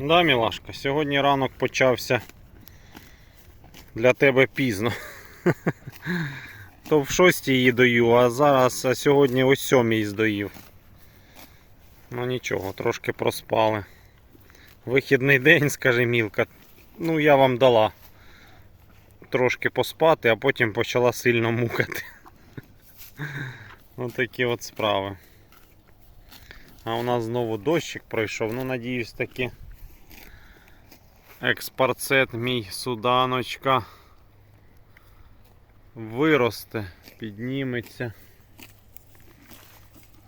Да, Мілашка, сьогодні ранок почався для тебе пізно. То в шостій її дою, а зараз, а сьогодні о сьомій здоїв. Ну нічого, трошки проспали. Вихідний день, скаже Мілка. Ну, я вам дала трошки поспати, а потім почала сильно мукати. Ось такі от справи. А у нас знову дощик пройшов. Ну, надіюсь, таки експарцет мій суданочка виросте, підніметься.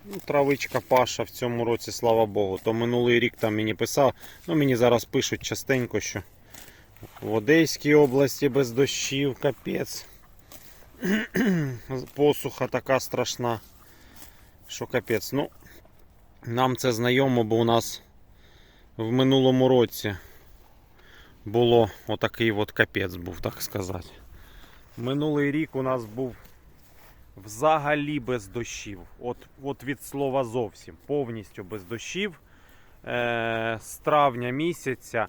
Ну, травичка паша в цьому році, слава Богу. То минулий рік там мені писав, ну мені зараз пишуть частенько, що в Одеській області без дощів, капець. Посуха така страшна, що капець. Ну, нам це знайомо, бо у нас в минулому році було отакий от капець був, так сказати. Минулий рік у нас був взагалі без дощів. От, от від слова зовсім, повністю без дощів. Е, з травня місяця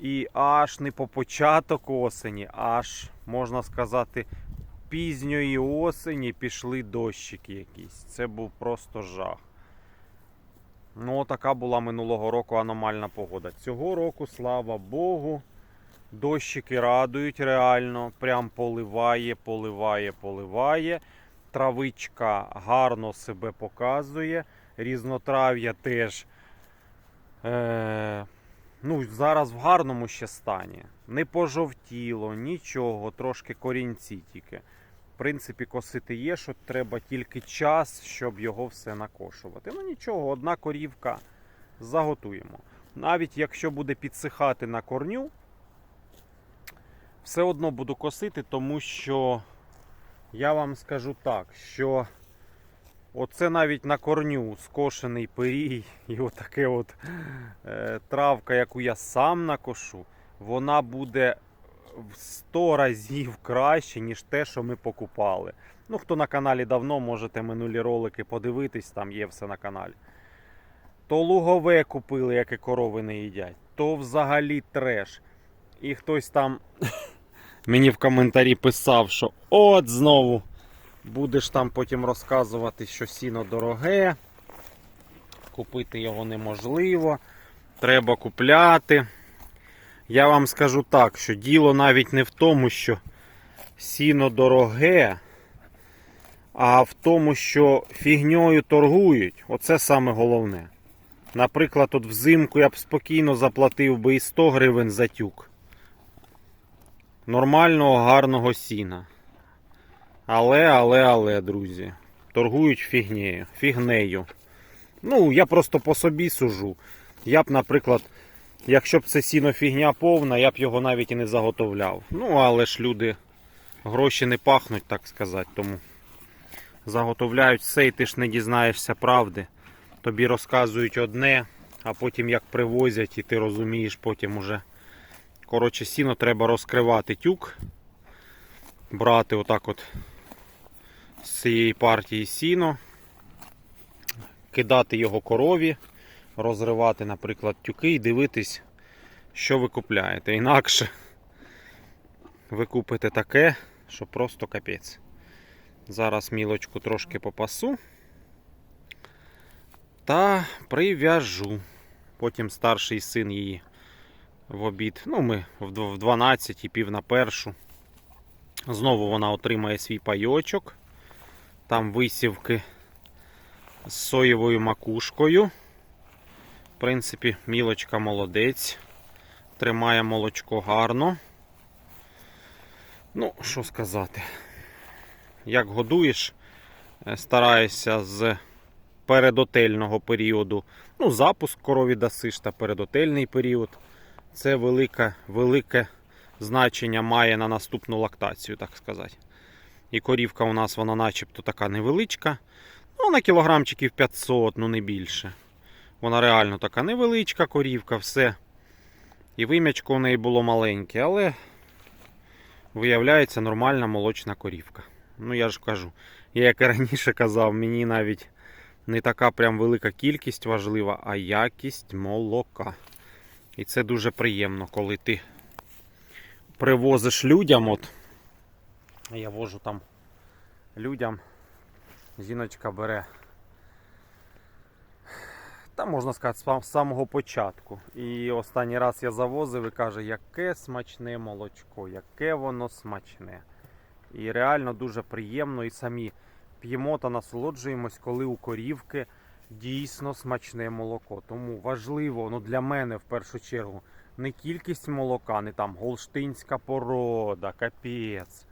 і аж не по початок осені, аж можна сказати, пізньої осені пішли дощики якісь. Це був просто жах. Ну, така була минулого року аномальна погода. Цього року, слава Богу, дощики радують реально. Прям поливає, поливає, поливає. Травичка гарно себе показує. Різнотрав'я теж е, ну, зараз в гарному ще стані. Не пожовтіло, нічого, трошки корінці тільки. В принципі, косити є, що треба тільки час, щоб його все накошувати. Ну нічого, одна корівка заготуємо. Навіть якщо буде підсихати на корню, все одно буду косити, тому що я вам скажу так, що оце навіть на корню скошений пирій і отаке от е, травка, яку я сам накошу, вона буде в 100 разів краще, ніж те, що ми покупали. Ну, хто на каналі давно, можете минулі ролики подивитись, там є все на каналі. То лугове купили, яке корови не їдять, то взагалі треш. І хтось там мені в коментарі писав, що от знову будеш там потім розказувати, що сіно дороге, купити його неможливо, треба купляти. Я вам скажу так, що діло навіть не в тому, що сіно дороге, а в тому, що фігньою торгують. Оце саме головне. Наприклад, от взимку я б спокійно заплатив би і 100 гривень за тюк. Нормального, гарного сіна. Але, але, але, друзі, торгують фігнею. фігнею. Ну, я просто по собі сужу. Я б, наприклад, Якщо б це сіно фігня повна, я б його навіть і не заготовляв. Ну, але ж люди гроші не пахнуть, так сказати. Тому заготовляють все і ти ж не дізнаєшся правди. Тобі розказують одне, а потім як привозять, і ти розумієш, потім уже. Коротше, сіно треба розкривати тюк. Брати отак от з цієї партії сіно, кидати його корові розривати, наприклад, тюки і дивитись, що ви купляєте. Інакше ви купите таке, що просто капець. Зараз мілочку трошки попасу та прив'яжу. Потім старший син її в обід. Ну, ми в 12 і пів на першу. Знову вона отримає свій пайочок. Там висівки з соєвою макушкою. В принципі, мілочка молодець. Тримає молочко гарно. Ну, що сказати. Як годуєш, е, стараєшся з передотельного періоду. Ну, запуск корові дасиш та передотельний період. Це велике, велике значення має на наступну лактацію, так сказати. І корівка у нас вона начебто така невеличка. Ну, на кілограмчиків 500, ну не більше. Вона реально така невеличка корівка, все. І вим'ячко у неї було маленьке, але виявляється нормальна молочна корівка. Ну, я ж кажу, я як і раніше казав, мені навіть не така прям велика кількість важлива, а якість молока. І це дуже приємно, коли ти привозиш людям. От, я вожу там людям, жіночка бере. Та можна сказати, з самого початку. І останній раз я завозив і каже, яке смачне молочко, яке воно смачне. І реально дуже приємно і самі п'ємо та насолоджуємось, коли у корівки дійсно смачне молоко. Тому важливо ну, для мене в першу чергу не кількість молока, не там голштинська порода, капець.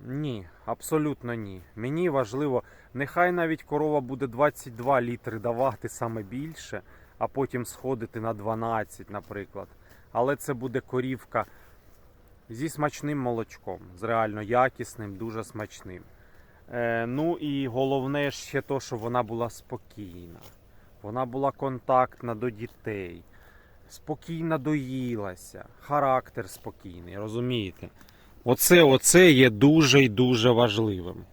Ні, абсолютно ні. Мені важливо, нехай навіть корова буде 22 літри давати саме більше, а потім сходити на 12, наприклад. Але це буде корівка зі смачним молочком, з реально якісним, дуже смачним. Е, ну і головне ще то, що вона була спокійна. Вона була контактна до дітей, спокійно доїлася, характер спокійний, розумієте? Оце, оце є дуже і дуже важливим.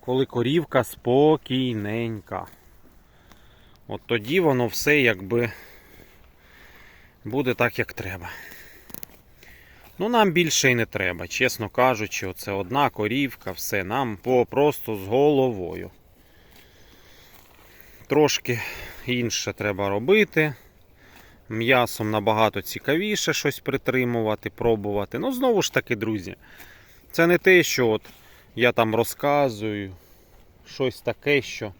Коли корівка спокійненька. От тоді воно все якби буде так, як треба. Ну, нам більше і не треба, чесно кажучи, оце одна корівка, все, нам по, просто з головою. Трошки інше треба робити. М'ясом набагато цікавіше щось притримувати, пробувати. Ну, знову ж таки, друзі, це не те, що от я там розказую щось таке, що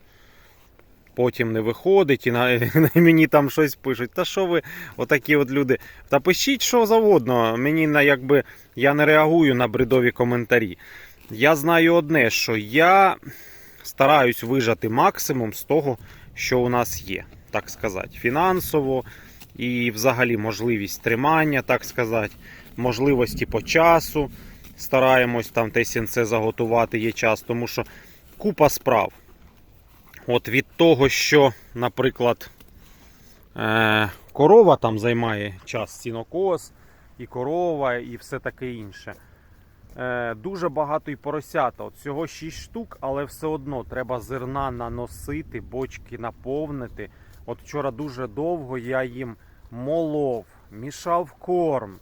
потім не виходить і на, на мені там щось пишуть. Та що ви, отакі от люди. Та пишіть що завгодно. Мені на якби я не реагую на бредові коментарі. Я знаю одне, що я стараюсь вижати максимум з того, що у нас є, так сказати, фінансово і взагалі можливість тримання, так сказати, можливості по часу. Стараємось там те сінце заготувати є час, тому що купа справ. От від того, що, наприклад, е- корова там займає час сінокос, і корова, і все таке інше. Е, дуже багато і поросята. От всього 6 штук, але все одно треба зерна наносити, бочки наповнити. От вчора дуже довго я їм молов, мішав корм,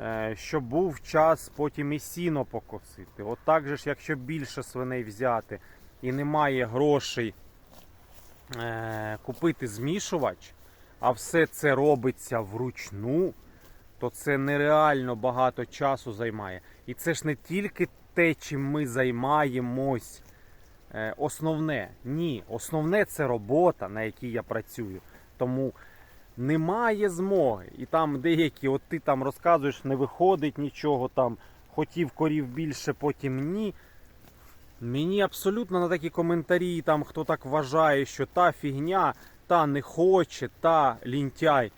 е, щоб був час потім і сіно покосити. От так же ж, якщо більше свиней взяти і немає грошей е, купити змішувач, а все це робиться вручну, то це нереально багато часу займає. І це ж не тільки те, чим ми займаємось. е, Основне, ні, основне це робота, на якій я працюю. Тому немає змоги. І там деякі, от ти там розказуєш, не виходить нічого там, хотів корів більше, потім ні. Мені абсолютно на такі коментарі, там хто так вважає, що та фігня, та не хоче, та лінтяй.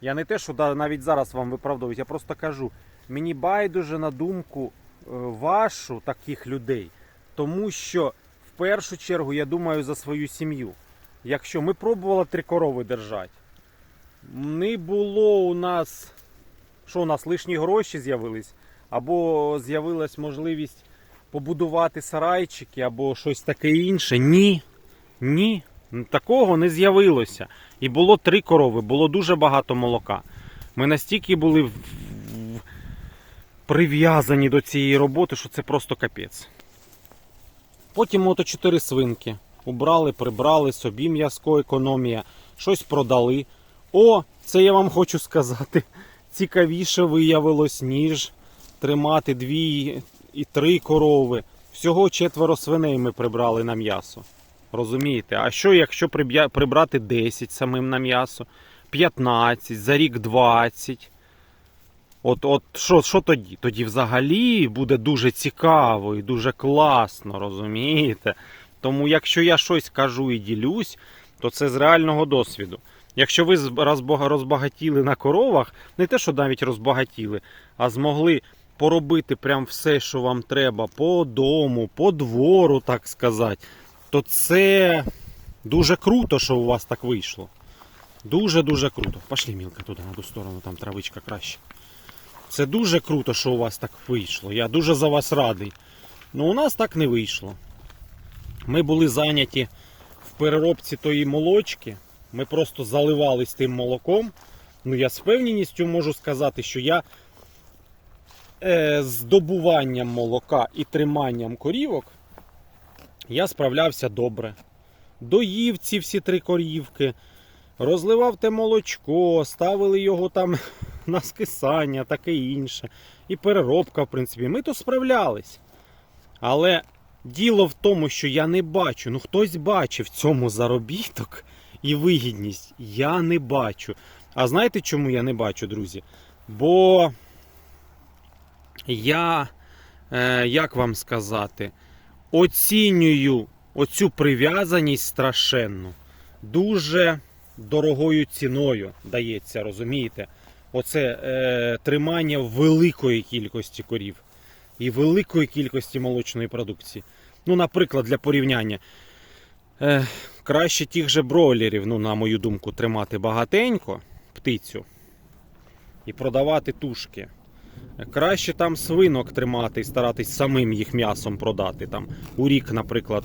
Я не те, що навіть зараз вам виправдовують, я просто кажу, мені байдуже на думку е, вашу таких людей, тому що в першу чергу я думаю за свою сім'ю. Якщо ми пробували три корови держати, не було у нас, що у нас лишні гроші з'явились, або з'явилась можливість побудувати сарайчики, або щось таке інше. Ні. Ні. Такого не з'явилося. І було три корови, було дуже багато молока. Ми настільки були в- прив'язані до цієї роботи, що це просто капець. Потім ото чотири свинки. Убрали, прибрали собі м'язко, економія, щось продали. О, це я вам хочу сказати. Цікавіше виявилось, ніж тримати дві і три корови. Всього четверо свиней ми прибрали на м'ясо. Розумієте? А що, якщо прибрати 10 самим на м'ясо, 15, за рік 20? От, от що, що тоді? Тоді взагалі буде дуже цікаво і дуже класно, розумієте? Тому якщо я щось кажу і ділюсь, то це з реального досвіду. Якщо ви розбагатіли на коровах, не те, що навіть розбагатіли, а змогли поробити прям все, що вам треба, по дому, по двору, так сказати, то це дуже круто, що у вас так вийшло. Дуже-дуже круто. Пошли, мілка, туди, на ту сторону, там травичка краще. Це дуже круто, що у вас так вийшло. Я дуже за вас радий. Ну, у нас так не вийшло. Ми були зайняті в переробці тої молочки, Ми просто заливались тим молоком. Ну, я з певністю можу сказати, що я е, з добуванням молока і триманням корівок я справлявся добре. Доїв ці всі три корівки, розливав те молочко, ставили його там на скисання, таке інше. І переробка, в принципі. Ми то справлялись. Але діло в тому, що я не бачу. Ну хтось бачив цьому заробіток і вигідність. Я не бачу. А знаєте, чому я не бачу, друзі? Бо я, е, як вам сказати, оцінюю оцю прив'язаність страшенну дуже дорогою ціною дається, розумієте? Оце е, тримання великої кількості корів і великої кількості молочної продукції. Ну, наприклад, для порівняння. Краще тих же бройлерів, ну, на мою думку, тримати багатенько птицю і продавати тушки. Краще там свинок тримати і старатись самим їх м'ясом продати. Там, у рік, наприклад,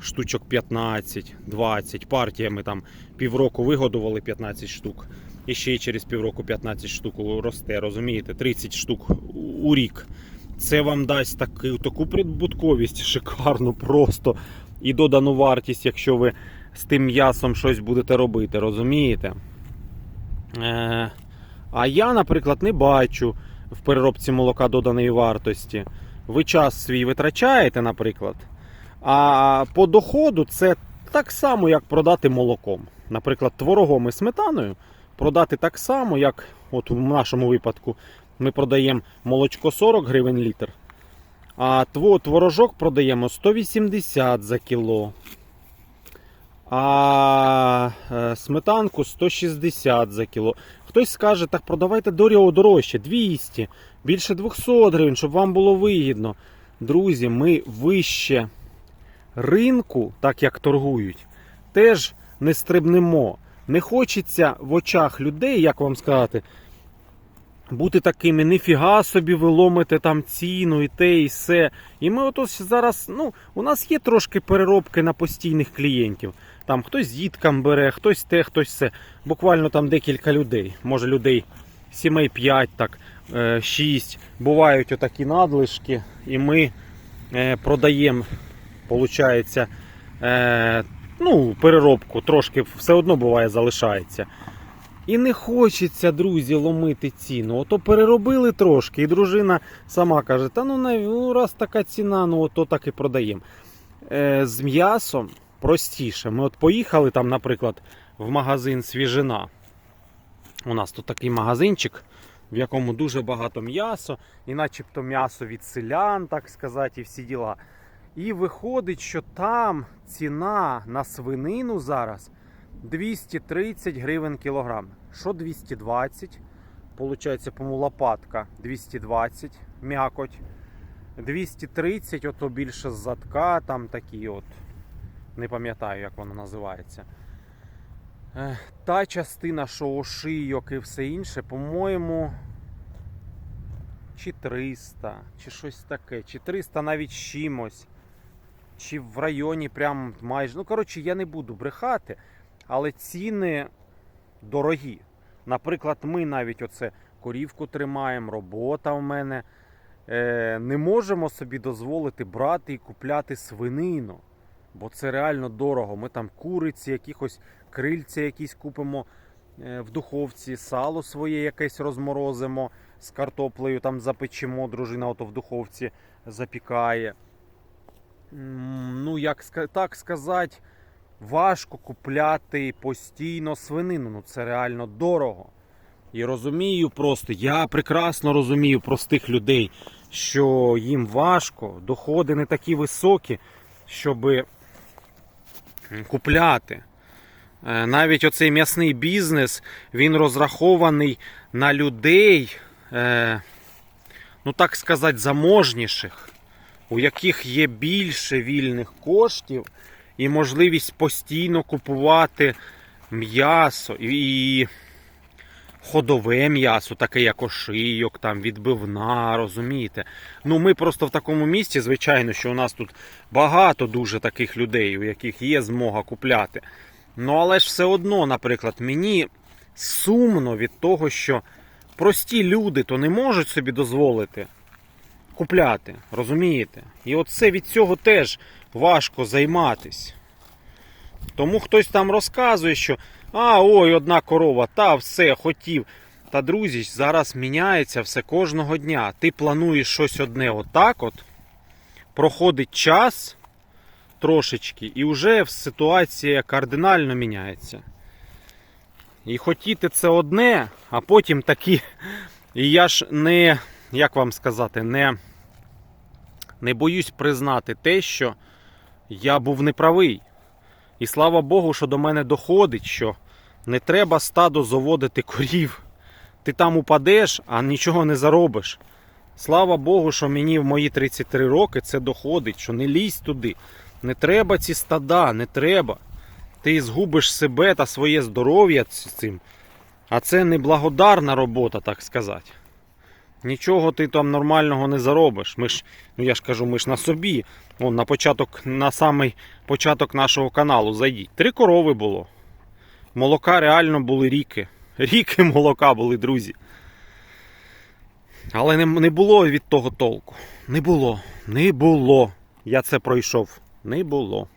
штучок 15-20 партіями там півроку вигодували 15 штук. І ще через півроку 15 штук росте, розумієте? 30 штук у рік. Це вам дасть таку, таку прибутковість шикарну просто і додану вартість, якщо ви з тим м'ясом щось будете робити, розумієте? Е, а я, наприклад, не бачу в переробці молока доданої вартості. Ви час свій витрачаєте, наприклад. А по доходу це так само, як продати молоком. Наприклад, творогом і сметаною продати так само, як от у нашому випадку ми продаємо молочко 40 гривень літр, а тво- творожок продаємо 180 за кіло. А е, сметанку 160 за кіло. Хтось скаже, так продавайте дорого дорожче, 200, більше 200 гривень, щоб вам було вигідно. Друзі, ми вище ринку, так як торгують, теж не стрибнемо. Не хочеться в очах людей, як вам сказати, бути такими, ніфіга собі, ви ломите там ціну і те, і все. І ми от зараз, ну, у нас є трошки переробки на постійних клієнтів. Там хтось діткам бере, хтось те, хтось все. Буквально там декілька людей. Може людей сімей 5, так, 6. Бувають отакі надлишки, і ми е, продаємо, виходить, е, ну, переробку трошки все одно буває залишається. І не хочеться, друзі, ломити ціну. Ото переробили трошки, і дружина сама каже: та ну, ну раз така ціна, ну ото так і продаємо. Е, з м'ясом простіше. Ми от поїхали там, наприклад, в магазин свіжина. У нас тут такий магазинчик, в якому дуже багато м'ясо, і начебто м'ясо від селян, так сказати, і всі діла. І виходить, що там ціна на свинину зараз 230 гривень кілограм. Що 220? Получається, по-моєму, лопатка 220 м'якоть. 230, ото більше з задка, там такі от. Не пам'ятаю, як воно називається. Та частина, що ошийок і все інше, по-моєму, чи 300, чи щось таке, чи 300 навіть чимось. Чи в районі прям майже. Ну, коротше, я не буду брехати, але ціни дорогі. Наприклад, ми навіть оце корівку тримаємо, робота в мене. Е, не можемо собі дозволити брати і купляти свинину. Бо це реально дорого. Ми там куриці, якихось крильці якісь купимо е, в духовці, сало своє якесь розморозимо з картоплею, там запечемо, дружина ото в духовці запікає. Ну, як так сказати, важко купляти постійно свинину. Ну це реально дорого. І розумію просто, я прекрасно розумію простих людей, що їм важко, доходи не такі високі, щоб купляти. Е, Навіть оцей м'ясний бізнес, він розрахований на людей, е, ну так сказати, заможніших, у яких є більше вільних коштів і можливість постійно купувати м'ясо і ходове м'ясо, таке як ошийок, там, відбивна, розумієте? Ну, ми просто в такому місці, звичайно, що у нас тут багато дуже таких людей, у яких є змога купляти. Ну, але ж все одно, наприклад, мені сумно від того, що прості люди то не можуть собі дозволити купляти, розумієте? І от це від цього теж важко займатись. Тому хтось там розказує, що а, ой, одна корова, та все, хотів. Та друзі, зараз міняється все кожного дня. Ти плануєш щось одне отак от, проходить час трошечки, і вже ситуація кардинально міняється. І хотіти це одне, а потім такі. І я ж не, як вам сказати, не, не боюсь признати те, що я був неправий. І слава Богу, що до мене доходить, що не треба стадо заводити корів. Ти там упадеш, а нічого не заробиш. Слава Богу, що мені в мої 33 роки це доходить, що не лізь туди. Не треба ці стада, не треба. Ти згубиш себе та своє здоров'я ц- цим. А це неблагодарна робота, так сказати. Нічого ти там нормального не заробиш. Ми ж, ну я ж кажу, ми ж на собі. Вон, на початок, на самий початок нашого каналу зайдіть. Три корови було. Молока реально були ріки. Ріки молока були, друзі. Але не, не було від того толку. Не було. Не було. Я це пройшов. Не було.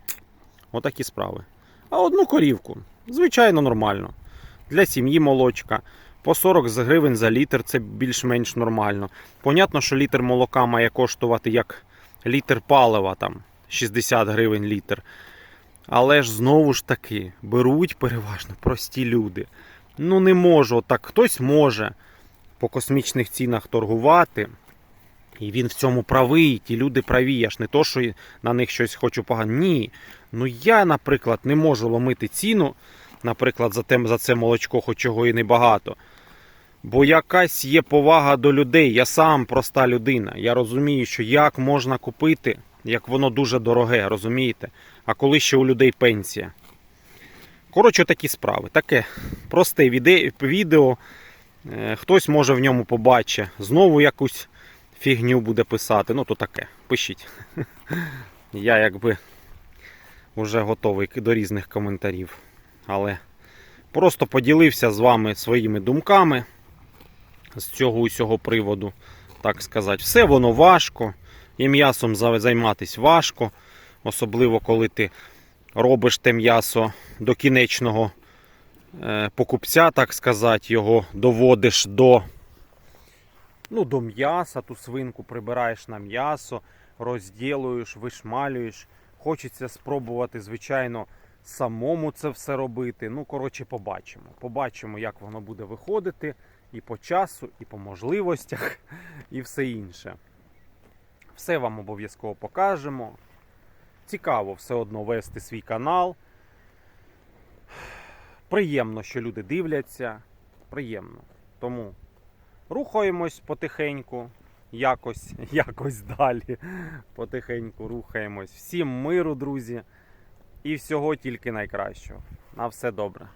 Отакі справи. А одну корівку. Звичайно, нормально. Для сім'ї молочка. По 40 гривень за літр це більш-менш нормально. Понятно, що літр молока має коштувати як літр палива, там 60 гривень літр. Але ж знову ж таки беруть переважно прості люди. Ну не можу, так хтось може по космічних цінах торгувати. І він в цьому правий, ті люди праві. Я ж не то, що на них щось хочу погано. Ні. Ну я, наприклад, не можу ломити ціну, наприклад, за, те, за це молочко, хоч чого і небагато. Бо якась є повага до людей. Я сам проста людина. Я розумію, що як можна купити, як воно дуже дороге, розумієте? А коли ще у людей пенсія. Коротше, такі справи. Таке просте відео. Е, Хтось може в ньому побачить. Знову якусь фігню буде писати. Ну, то таке. Пишіть. Я якби вже готовий до різних коментарів. Але просто поділився з вами своїми думками з цього усього приводу. Так сказати, все воно важко. І м'ясом за- займатись важко. Особливо, коли ти робиш те м'ясо до кінечного е, покупця, так сказати, його доводиш до, ну, до м'яса, ту свинку прибираєш на м'ясо, розділуєш, вишмалюєш. Хочеться спробувати, звичайно, самому це все робити. Ну, коротше, побачимо. Побачимо, як воно буде виходити і по часу, і по можливостях, і все інше. Все вам обов'язково покажемо. Цікаво все одно вести свій канал. Приємно, що люди дивляться. Приємно. Тому рухаємось потихеньку, якось, якось далі. Потихеньку рухаємось. Всім миру, друзі. І всього тільки найкращого. На все добре.